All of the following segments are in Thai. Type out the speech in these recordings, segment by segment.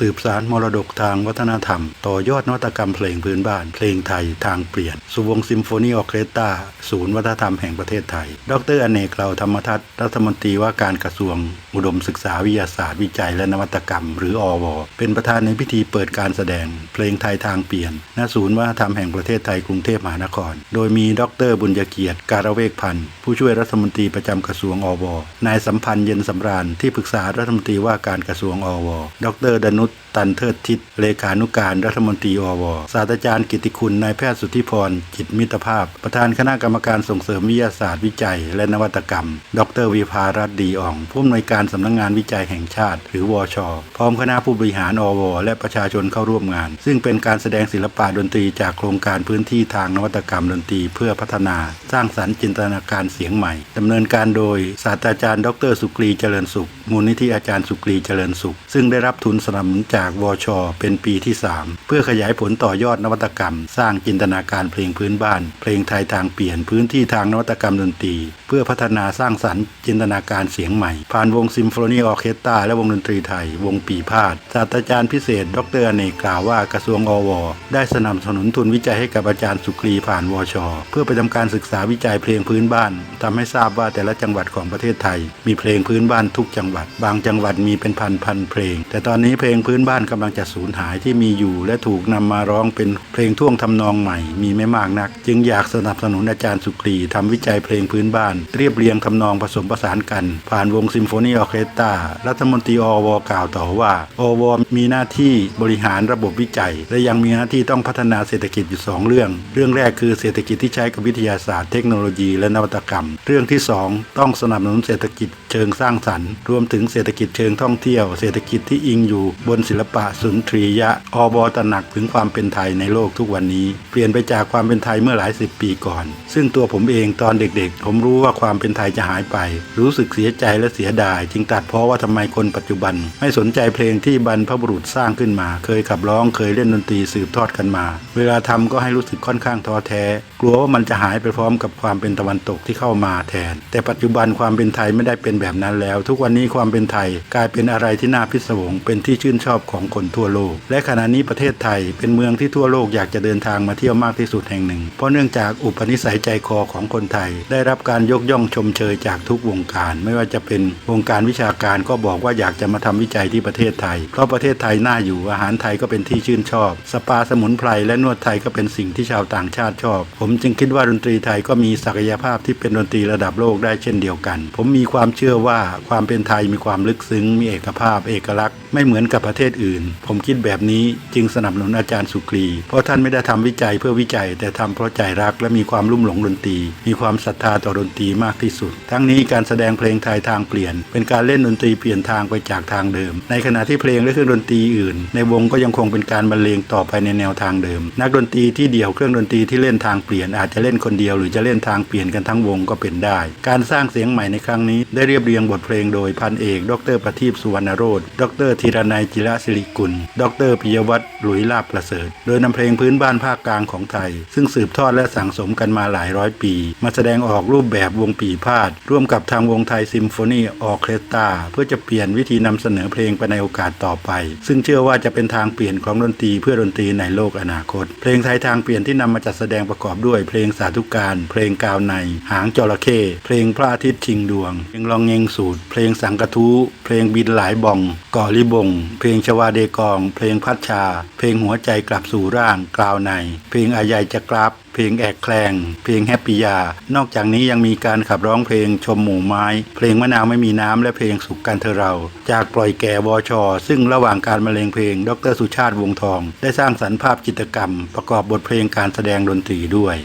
สืบสารมรดกทางวัฒนธรรม ต่อยอดนวัตกรรมเพลงพื้นบ้าน เพลงไทยทางเปลี่ยน สุวงซิมโฟนีออเคสตราศูนย์วัฒนธรรมแห่งประเทศไทย ดรอเนกเหล่าธรรมทัศน์รัฐมนตรีว่าการกระทรวง อุดมศึกษาวิทยาศาสตร์วิจัยและนวัตกรรม หรืออวเป็นประธานในพิธีเปิดการแสดง เพลงไทยทางเปลี่ยนณศูนย์วัฒนธรรมแห่งประเทศไทยกรุงเทพมหานคร โดยมีดรบุญเกียรติการเวกพันธ์ผู้ช่วยรัฐมนตรีประจำกระทรวงอว นายสัมพันธ์เย็นสำราญที่ปรึกษารัฐมนตรีว่าการกระทรวงอว ดรดนุช out ตันเทิดทิศเลขานุการรัฐมนตรีอวศาสตราจารย์กิติคุณนายแพทย์สุทธิพร จิตมิตรภาพ ประธานคณะกรรมการส่งเสริมวิทยาศาสตร์วิจัย และนวัตกรรม ดรวิภารัตดีอ่อง ผู้อำนวยการสำนักงงานวิจัยแห่งชาติ หรือวช พร้อมคณะผู้บริหารอวและประชาชนเข้าร่วมงาน ซึ่งเป็นการแสดงศิลปะดนตรีจากโครงการพื้นที่ทางนวัตกรรมดนตรีเพื่อพัฒนา สร้างสรรค์จินตนาการเสียงใหม่ดำเนินการโดยศาสตราจารย์ ดรสุกรีเจริญสุข มูลนิธิอาจารย์สุกรีเจริญสุข ซึ่งได้รับทุนสนับสนุนจากากวช เป็นปีที่ 3 เพื่อขยายผลต่อยอดนวัตกรรม สร้างจินตนาการเพลงพื้นบ้าน เพลงไทยทางเปลี่ยนพื้นที่ทางนวัตกรรมดนตรี เพื่อพัฒนาสร้างสรรค์จินตนาการเสียงใหม่ ผ่านวงซิมโฟนีออเคสตราและวงดนตรีไทย วงปีพาดศาสตราจารย์พิเศษ ดรเนกล่าวว่ากระทรวงอว ได้สนับสนุนทุนวิจัยให้กับอาจารย์สุกรีผ่านวช เพื่อไปทำการศึกษาวิจัยเพลงพื้นบ้านทำให้ทราบว่าแต่ละจังหวัดของประเทศไทย มีเพลงพื้นบ้านทุกจังหวัด บางจังหวัดมีเป็นพันพันเพลง แต่ตอนนี้เพลงพื้นบ้านกำลังจะสูญหายที่มีอยู่ และถูกนำมาร้องเป็นเพลงท่วงทำนองใหม่มีไม่มากนัก จึงอยากสนับสนุนอาจารย์สุกรีทำวิจัยเพลงพื้นบ้าน เรียบเรียงทำนองผสมผสานกัน ผ่านวงซิมโฟนีออเคสตรารัฐมนตรีอวกล่าวต่อว่าอวมีหน้าที่บริหารระบบวิจัย และยังมีหน้าที่ต้องพัฒนาเศรษฐกิจอยู่สองเรื่อง เรื่องแรกคือเศรษฐกิจที่ใช้กับวิทยาศาสตร์เทคโนโลยีและนวัตกรรม เรื่องที่ 2 ต้องสนับสนุนเศรษฐกิจเชิงสร้างสรรค์ รวมถึงเศรษฐกิจเชิงท่องเที่ยว เศรษฐกิจที่อิงอยู่บนศิลปะสุนทรียะ อบตระหนักถึงความเป็นไทยในโลกทุกวันนี้ เปลี่ยนไปจากความเป็นไทยเมื่อหลายสิบปีก่อน ซึ่งตัวผมเองตอนเด็กๆ ผมรู้ว่าความเป็นไทยจะหายไป รู้สึกเสียใจและเสียดาย จึงตัดเพราะว่าทำไมคนปัจจุบัน ไม่สนใจเพลงที่บรรพบุรุษสร้างขึ้นมา เคยขับร้องเคยเล่นดนตรีสืบทอดกันมา เวลาทำก็ให้รู้สึกค่อนข้างท้อแท้ กลัวว่ามันจะหายไปพร้อมกับความเป็นตะวันตกที่เข้ามาแทน แต่ปัจจุบันความเป็นไทยไม่ได้เป็นแบบนั้นแล้ว ทุกวันนี้ความเป็นไทยกลายเป็นอะไรที่น่าพิศวงเป็นที่ชื่นชอบของคนทั่วโลก และขณะนี้ประเทศไทยเป็นเมืองที่ทั่วโลกอยากจะเดินทางมาเที่ยวมากที่สุดแห่งหนึ่ง เพราะเนื่องจากอุปนิสัยใจคอของคนไทย ได้รับการยกย่องชมเชยจากทุกวงการ ไม่ว่าจะเป็นวงการวิชาการก็บอกว่าอยากจะมาทำวิจัยที่ประเทศไทย เพราะประเทศไทยน่าอยู่อาหารไทยก็เป็นที่ชื่นชอบ สปาสมุนไพรและนวดไทยก็เป็นสิ่งที่ชาวต่างชาติชอบ ผมจึงคิดว่าดนตรีไทยก็มีศักยภาพที่เป็นดนตรีระดับโลกได้เช่นเดียวกัน ผมมีความเชื่อว่าความเป็นไทยมีความลึกซึ้ง มีเอกภาพ เอกลักษณ์ ไม่เหมือนกับประเทศอื่น ผมคิดแบบนี้จึงสนับสนุนอาจารย์สุกรี เพราะท่านไม่ได้ทำวิจัยเพื่อวิจัย แต่ทำเพราะใจรักและมีความลุ่มหลงดนตรี มีความศรัทธาต่อดนตรีมากที่สุด ทั้งนี้การแสดงเพลงไทยทางเปลี่ยน เป็นการเล่นดนตรีเปลี่ยนทางไปจากทางเดิม ในขณะที่เพลงและเครื่องดนตรีอื่น ในวงก็ยังคงเป็นการบรรเลงต่อไปในแนวทางเดิม นักดนตรีที่เดี่ยวเครื่องดนตรีที่เล่นทางเปลี่ยน อาจจะเล่นคนเดียวหรือจะเล่นทางเปลี่ยนกันทั้งวงก็เป็นได้ การสร้างเสียงใหม่ในครั้งนี้ได้เรียบเรียงบทเพลงโดยพันเอก ดรประทีปสุวรรณโรธดรธีรนัยจิระศิริกุล ดรปิยวัฒน์หลุยลาบประเสริฐ โดยนำเพลงพื้นบ้านภาคกลางของไทย ซึ่งสืบทอดและสั่งสมกันมาหลายร้อยปี มาแสดงออกรูปแบบวงปีพาด ร่วมกับทางวงไทยซิมโฟนีออเคสตราเพื่อจะเปลี่ยนวิธีนำเสนอเพลงไปในโอกาสต่อไป ซึ่งเชื่อว่าจะเป็นทางเปลี่ยนของดนตรีเพื่อดนตรีในโลกอนาคต เพลงไทยทางเปลี่ยนที่นำมาจัดแสดงประกอบด้วยเพลงสาธุการ เพลงกาวใน หางจระเข้เพลงพระอาทิตย์ชิงดวงเพลงลองเงงสูตร เพลงสังกะทูเพลงบินหลายบ่องก่อลิบง เพลงชวาเดกอง เพลงพัชชา เพลงหัวใจกลับสู่ร่างกล่าวใน เพลงอายายจะกราบเพลงแอกแคลง เพลงแฮปปี้ยา นอกจากนี้ยังมีการขับร้องเพลงชมหมู่ไม้ เพลงมะนาวไม่มีน้ำและเพลงสุขกันเธอเรา จากปล่อยแก่วชอซึ่งระหว่างการบรรเลงเพลง ดรสุชาติวงทอง ได้สร้างสรรค์ภาพจิตรกรรม ประกอบบทเพลงการแสดงดนตรีด้วย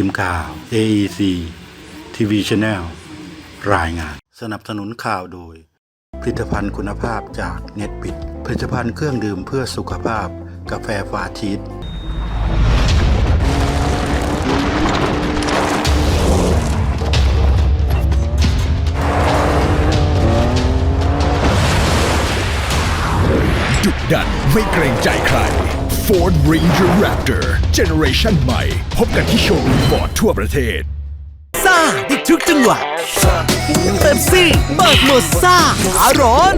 ทีมข่าว AEC TV Channel รายงาน สนับสนุนข่าวโดย ผลิตภัณฑ์คุณภาพจากเน็ตปิด ผลิตภัณฑ์เครื่องดื่มเพื่อสุขภาพ กาแฟฟาชีสดุดันไม่เกรงใจใคร Ford Ranger Raptor เจเนอเรชันใหม่ พบกันที่โชว์รูมฟอร์ดทั่วประเทศซ่าอีกทุกจังหวะเต็มซี่เปิดโหมดซ่าอาร้อน